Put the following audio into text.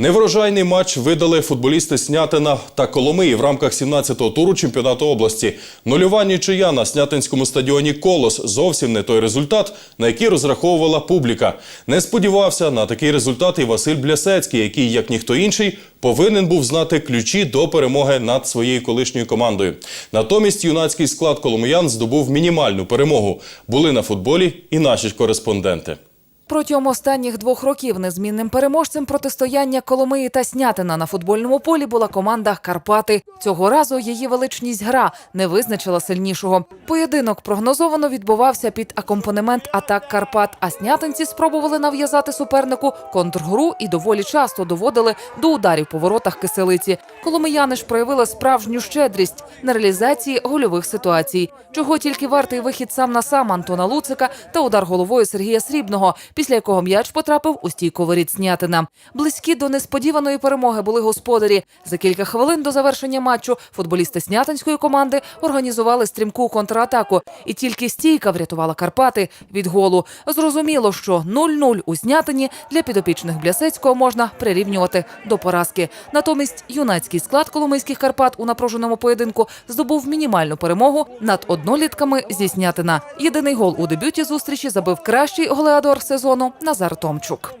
Неврожайний матч видали футболісти Снятина та Коломиї в рамках 17-го туру чемпіонату області. Нульова нічия на Снятинському стадіоні Колос зовсім не той результат, на який розраховувала публіка. Не сподівався на такий результат і Василь Блясецький, який, як ніхто інший, повинен був знати ключі до перемоги над своєю колишньою командою. Натомість юнацький склад коломиян здобув мінімальну перемогу. Були на футболі і наші кореспонденти. Протягом останніх двох років незмінним переможцем протистояння Коломиї та Снятина на футбольному полі була команда Карпати. Цього разу її величність гра не визначила сильнішого. Поєдинок прогнозовано відбувався під акомпанемент атак Карпат. А снятинці спробували нав'язати супернику контргру і доволі часто доводили до ударів по воротах киселиці. Коломияни ж проявили справжню щедрість на реалізації гольових ситуацій, чого тільки вартий вихід сам на сам Антона Луцика та удар головою Сергія Срібного, після якого м'яч потрапив у стійку воріт Снятина. Близькі до несподіваної перемоги були господарі. За кілька хвилин до завершення матчу футболісти снятинської команди організували стрімку контратаку, і тільки стійка врятувала Карпати від голу. Зрозуміло, що 0-0 у Снятині для підопічних Блясецького можна прирівнювати до поразки. Натомість юнацький склад коломийських Карпат у напруженому поєдинку здобув мінімальну перемогу над однолітками зі Снятина. Єдиний гол у дебюті зустрічі забив кращий голеадор сезону Назар Томчук.